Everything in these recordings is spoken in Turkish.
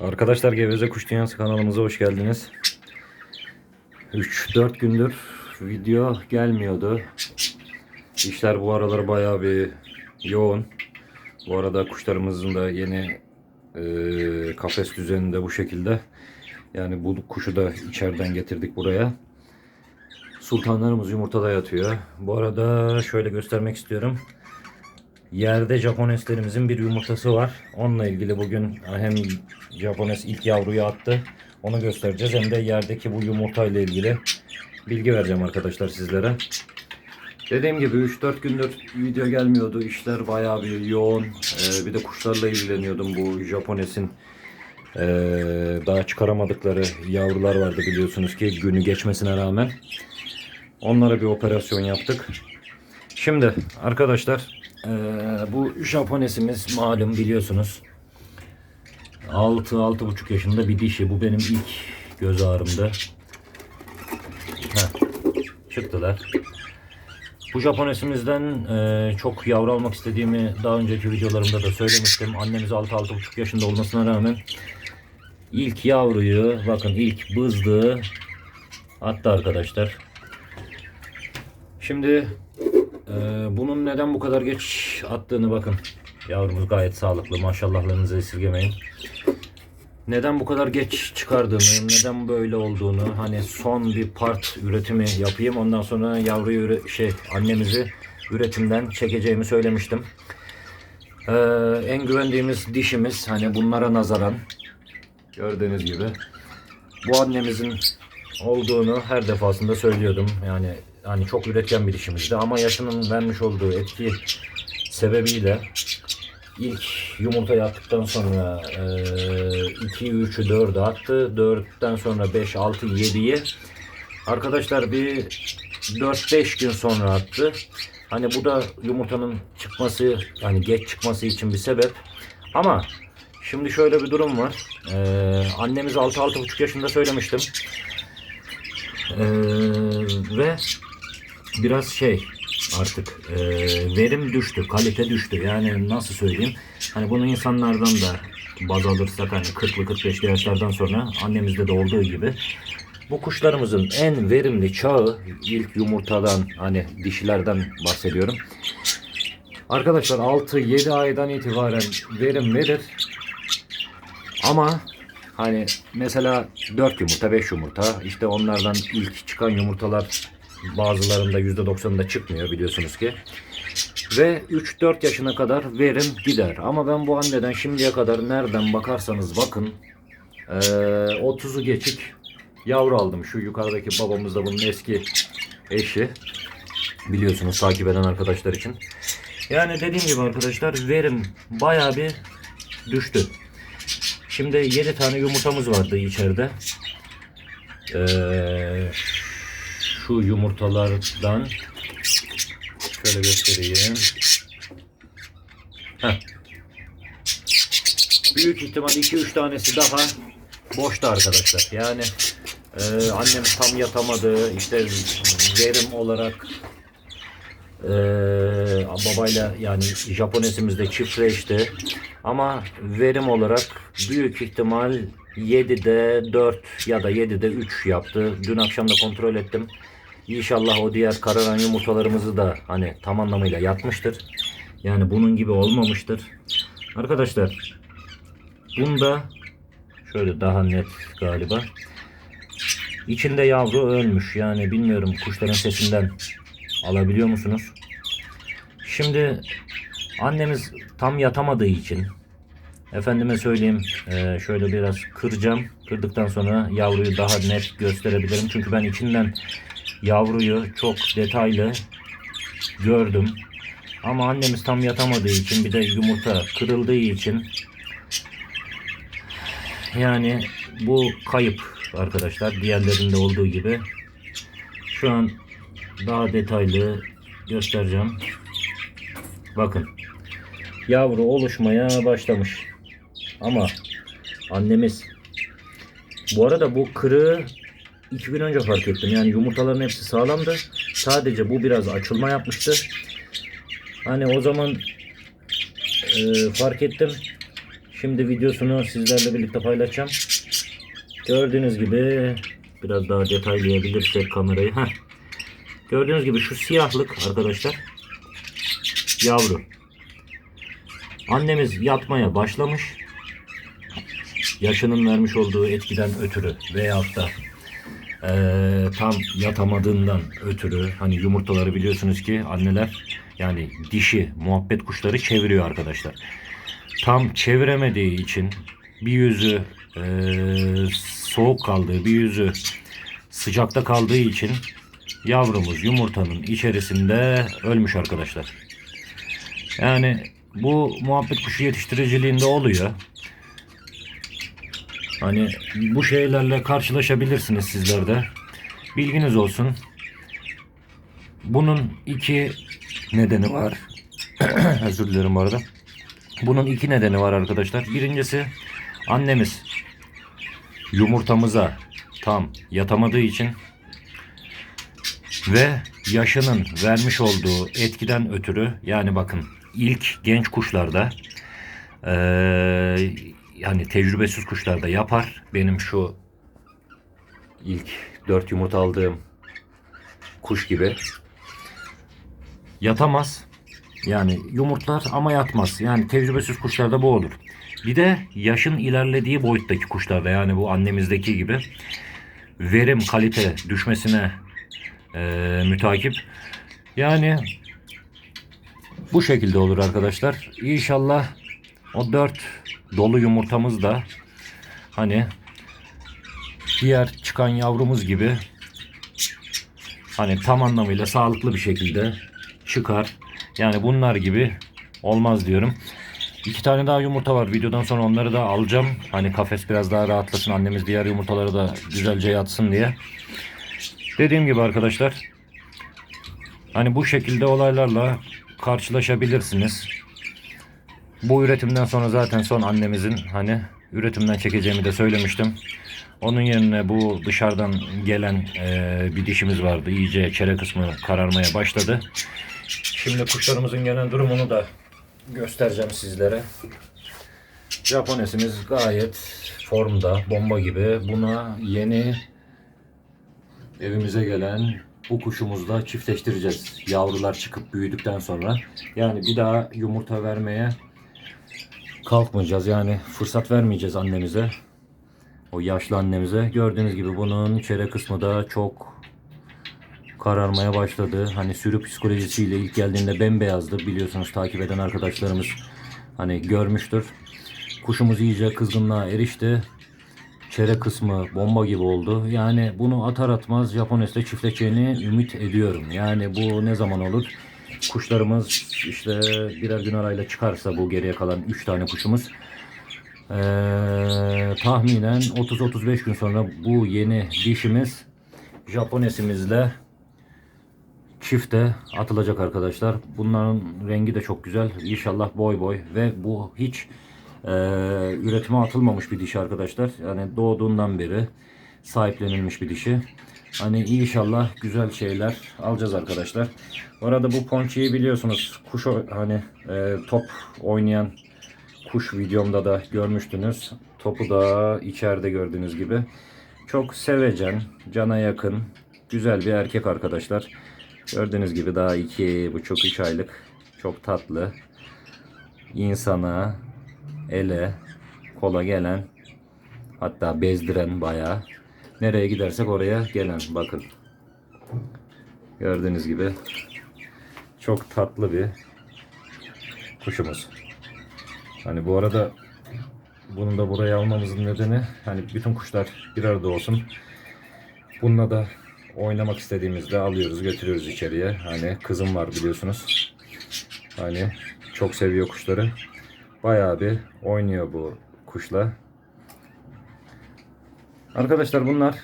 Arkadaşlar Geveze Kuş Dünyası kanalımıza hoş geldiniz. 3-4 gündür video gelmiyordu. İşler bu aralar bayağı bir yoğun. Bu arada kuşlarımızın da yeni e, kafes düzeninde bu şekilde. Yani bu kuşu da içeriden getirdik buraya. Sultanlarımız yumurtada yatıyor. Bu arada şöyle göstermek istiyorum. Yerde Japoneslerimizin bir yumurtası var. Onunla ilgili bugün hem Japones ilk yavruyu attı. Onu göstereceğiz. Hem de yerdeki bu yumurta ile ilgili bilgi vereceğim arkadaşlar sizlere. Dediğim gibi 3-4 gündür video gelmiyordu. İşler bayağı bir yoğun. Ee, bir de kuşlarla ilgileniyordum. Bu Japones'in ee, daha çıkaramadıkları yavrular vardı biliyorsunuz ki günü geçmesine rağmen. Onlara bir operasyon yaptık. Şimdi arkadaşlar eee, bu Japonesimiz malum biliyorsunuz. 6-6,5 yaşında bir dişi. Bu benim ilk göz ağrımdı. Heh, çıktılar. Bu Japonesimizden eee, çok yavru almak istediğimi daha önceki videolarımda da söylemiştim. Annemiz 6-6,5 yaşında olmasına rağmen ilk yavruyu bakın ilk bızdığı attı arkadaşlar. Şimdi e, bunun neden bu kadar geç attığını bakın. Yavrumuz gayet sağlıklı. Maşallahlarınızı esirgemeyin. Neden bu kadar geç çıkardığını, neden böyle olduğunu, hani son bir part üretimi yapayım. Ondan sonra yavruyu şey annemizi üretimden çekeceğimi söylemiştim. Ee, en güvendiğimiz dişimiz hani bunlara nazaran gördüğünüz gibi bu annemizin olduğunu her defasında söylüyordum. Yani hani çok üretken bir dişimizdi ama yaşının vermiş olduğu etki sebebiyle ilk yumurta yaptıktan sonra 2 3'ü 4'ü attı. 4'ten sonra 5 6 7'yi arkadaşlar bir 4-5 gün sonra attı. Hani bu da yumurtanın çıkması yani geç çıkması için bir sebep. Ama şimdi şöyle bir durum var. Ee, annemiz 6-6,5 yaşında söylemiştim. Ee, ve biraz şey artık e, verim düştü, kalite düştü. Yani nasıl söyleyeyim? Hani bunu insanlardan da baz alırsak hani 40'lı 45'li yaşlardan sonra annemizde de olduğu gibi bu kuşlarımızın en verimli çağı ilk yumurtadan hani dişilerden bahsediyorum. Arkadaşlar 6-7 aydan itibaren verim verir. Ama hani mesela 4 yumurta 5 yumurta işte onlardan ilk çıkan yumurtalar bazılarında %90'ında çıkmıyor biliyorsunuz ki. Ve 3-4 yaşına kadar verim gider. Ama ben bu anneden şimdiye kadar nereden bakarsanız bakın eee 30'u geçik yavru aldım. Şu yukarıdaki babamız da bunun eski eşi. Biliyorsunuz takip eden arkadaşlar için. Yani dediğim gibi arkadaşlar verim bayağı bir düştü. Şimdi 7 tane yumurtamız vardı içeride. Ee, şu yumurtalardan şöyle göstereyim. Heh. Büyük ihtimal 2-3 tanesi daha boşta arkadaşlar. Yani e, annem tam yatamadı. İşte verim olarak e, babayla yani Japonesimizde çiftleşti. Ama verim olarak büyük ihtimal 7'de 4 ya da 7'de 3 yaptı. Dün akşam da kontrol ettim. İnşallah o diğer kararan yumurtalarımızı da hani tam anlamıyla yatmıştır. Yani bunun gibi olmamıştır. Arkadaşlar bunda şöyle daha net galiba. İçinde yavru ölmüş. Yani bilmiyorum kuşların sesinden alabiliyor musunuz? Şimdi annemiz tam yatamadığı için efendime söyleyeyim e, şöyle biraz kıracağım. Kırdıktan sonra yavruyu daha net gösterebilirim. Çünkü ben içinden yavruyu çok detaylı gördüm. Ama annemiz tam yatamadığı için bir de yumurta kırıldığı için yani bu kayıp arkadaşlar. Diğerlerinde olduğu gibi. Şu an daha detaylı göstereceğim. Bakın. Yavru oluşmaya başlamış. Ama annemiz bu arada bu kırığı iki gün önce fark ettim. Yani yumurtaların hepsi sağlamdı. Sadece bu biraz açılma yapmıştı. Hani o zaman e, fark ettim. Şimdi videosunu sizlerle birlikte paylaşacağım. Gördüğünüz gibi biraz daha detaylayabilirsek kamerayı. Heh. Gördüğünüz gibi şu siyahlık arkadaşlar yavru. Annemiz yatmaya başlamış. Yaşının vermiş olduğu etkiden ötürü veyahut da eee, tam yatamadığından ötürü hani yumurtaları biliyorsunuz ki anneler yani dişi muhabbet kuşları çeviriyor arkadaşlar. Tam çeviremediği için bir yüzü eee, soğuk kaldığı bir yüzü sıcakta kaldığı için yavrumuz yumurtanın içerisinde ölmüş arkadaşlar. Yani bu muhabbet kuşu yetiştiriciliğinde oluyor. Hani bu şeylerle karşılaşabilirsiniz sizler de. Bilginiz olsun. Bunun iki nedeni var. Özür dilerim bu arada. Bunun iki nedeni var arkadaşlar. Birincisi annemiz yumurtamıza tam yatamadığı için ve yaşının vermiş olduğu etkiden ötürü yani bakın ilk genç kuşlarda eee yani tecrübesiz kuşlarda yapar. Benim şu ilk dört yumurta aldığım kuş gibi yatamaz. Yani yumurtlar ama yatmaz. Yani tecrübesiz kuşlarda bu olur. Bir de yaşın ilerlediği boyuttaki kuşlarda yani bu annemizdeki gibi verim kalite düşmesine eee mütakip. Yani bu şekilde olur arkadaşlar. İnşallah o dört dolu yumurtamız da hani diğer çıkan yavrumuz gibi hani tam anlamıyla sağlıklı bir şekilde çıkar. Yani bunlar gibi olmaz diyorum. İki tane daha yumurta var. Videodan sonra onları da alacağım. Hani kafes biraz daha rahatlasın. Annemiz diğer yumurtaları da güzelce yatsın diye. Dediğim gibi arkadaşlar hani bu şekilde olaylarla karşılaşabilirsiniz. Bu üretimden sonra zaten son annemizin hani üretimden çekeceğimi de söylemiştim. Onun yerine bu dışarıdan gelen eee, bir dişimiz vardı. İyice çere kısmı kararmaya başladı. Şimdi kuşlarımızın genel durumunu da göstereceğim sizlere. Japonesimiz gayet formda, bomba gibi. Buna yeni evimize gelen bu kuşumuzla çiftleştireceğiz. Yavrular çıkıp büyüdükten sonra. Yani bir daha yumurta vermeye kalkmayacağız. Yani fırsat vermeyeceğiz annemize. O yaşlı annemize. Gördüğünüz gibi bunun çere kısmı da çok kararmaya başladı. Hani sürü psikolojisiyle ilk geldiğinde bembeyazdı. Biliyorsunuz takip eden arkadaşlarımız hani görmüştür. Kuşumuz iyice kızgınlığa erişti. Çere kısmı bomba gibi oldu. Yani bunu atar atmaz Japones'te çiftleşeceğini ümit ediyorum. Yani bu ne zaman olur? Kuşlarımız işte birer gün arayla çıkarsa bu geriye kalan 3 tane kuşumuz ee, tahminen 30-35 gün sonra bu yeni dişimiz Japonesimizle çifte atılacak arkadaşlar. Bunların rengi de çok güzel. İnşallah boy boy ve bu hiç e, üretime atılmamış bir dişi arkadaşlar. Yani doğduğundan beri sahiplenilmiş bir dişi. Hani inşallah güzel şeyler alacağız arkadaşlar. Bu arada bu ponçiyi biliyorsunuz. Kuş hani e, top oynayan kuş videomda da görmüştünüz. Topu da içeride gördüğünüz gibi. Çok sevecen, cana yakın, güzel bir erkek arkadaşlar. Gördüğünüz gibi daha iki buçuk üç aylık. Çok tatlı. İnsana, ele, kola gelen, hatta bezdiren bayağı. Nereye gidersek oraya gelen. Bakın. Gördüğünüz gibi çok tatlı bir kuşumuz. Hani bu arada bunu da buraya almamızın nedeni hani bütün kuşlar bir arada olsun. Bununla da oynamak istediğimizde alıyoruz götürüyoruz içeriye. Hani kızım var biliyorsunuz. Hani çok seviyor kuşları. Bayağı bir oynuyor bu kuşla. Arkadaşlar bunlar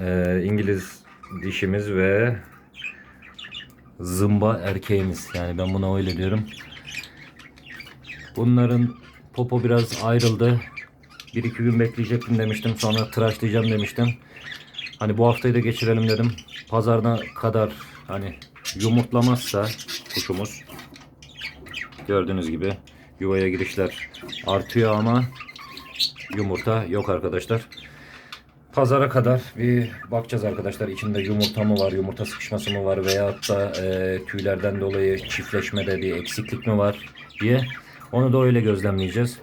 eee, İngiliz dişimiz ve zımba erkeğimiz. Yani ben buna öyle diyorum. Bunların popo biraz ayrıldı. Bir iki gün bekleyecektim demiştim. Sonra tıraşlayacağım demiştim. Hani bu haftayı da geçirelim dedim. Pazarına kadar hani yumurtlamazsa kuşumuz gördüğünüz gibi yuvaya girişler artıyor ama yumurta yok arkadaşlar. Pazara kadar bir bakacağız arkadaşlar. İçinde yumurta mı var, yumurta sıkışması mı var veyahut da e, tüylerden dolayı çiftleşmede bir eksiklik mi var diye. Onu da öyle gözlemleyeceğiz.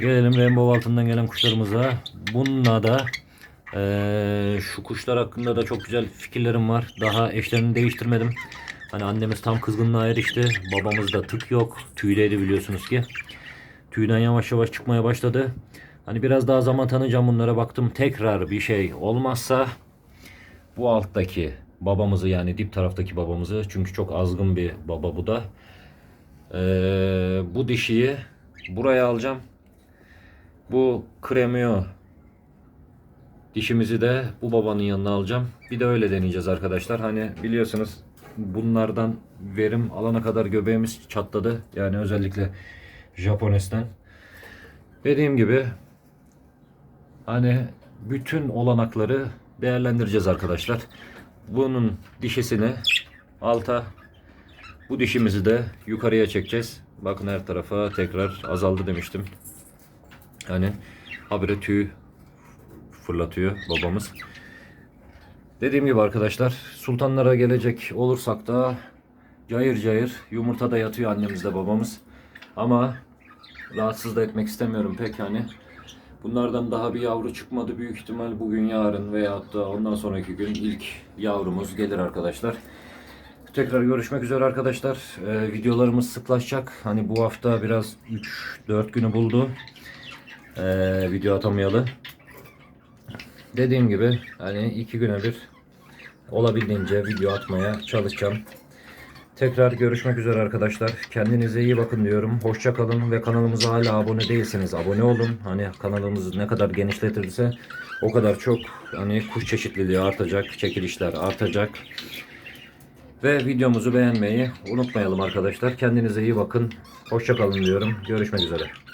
Gelelim rainbow altından gelen kuşlarımıza. Bununla da e, şu kuşlar hakkında da çok güzel fikirlerim var. Daha eşlerini değiştirmedim. Hani annemiz tam kızgınlığa erişti. Babamızda tık yok. Tüyleydi biliyorsunuz ki. Tüyden yavaş yavaş çıkmaya başladı. Hani biraz daha zaman tanıyacağım bunlara baktım. Tekrar bir şey olmazsa bu alttaki babamızı yani dip taraftaki babamızı çünkü çok azgın bir baba bu da. Ee, bu dişiyi buraya alacağım. Bu kremio dişimizi de bu babanın yanına alacağım. Bir de öyle deneyeceğiz arkadaşlar. Hani biliyorsunuz bunlardan verim alana kadar göbeğimiz çatladı. Yani özellikle Japones'ten. Dediğim gibi hani bütün olanakları değerlendireceğiz arkadaşlar. Bunun dişisini alta bu dişimizi de yukarıya çekeceğiz. Bakın her tarafa tekrar azaldı demiştim. Hani habire tüy fırlatıyor babamız. Dediğim gibi arkadaşlar sultanlara gelecek olursak da cayır cayır yumurta da yatıyor annemizde babamız. Ama rahatsız da etmek istemiyorum pek hani. Bunlardan daha bir yavru çıkmadı. Büyük ihtimal bugün yarın veyahut da ondan sonraki gün ilk yavrumuz gelir arkadaşlar. Tekrar görüşmek üzere arkadaşlar. Ee, videolarımız sıklaşacak. Hani bu hafta biraz 3-4 günü buldu. Ee, video atamayalı. Dediğim gibi hani iki güne bir olabildiğince video atmaya çalışacağım. Tekrar görüşmek üzere arkadaşlar. Kendinize iyi bakın diyorum. Hoşça kalın ve kanalımıza hala abone değilseniz abone olun. Hani kanalımız ne kadar genişletilirse o kadar çok hani kuş çeşitliliği artacak, çekilişler artacak. Ve videomuzu beğenmeyi unutmayalım arkadaşlar. Kendinize iyi bakın. Hoşça kalın diyorum. Görüşmek üzere.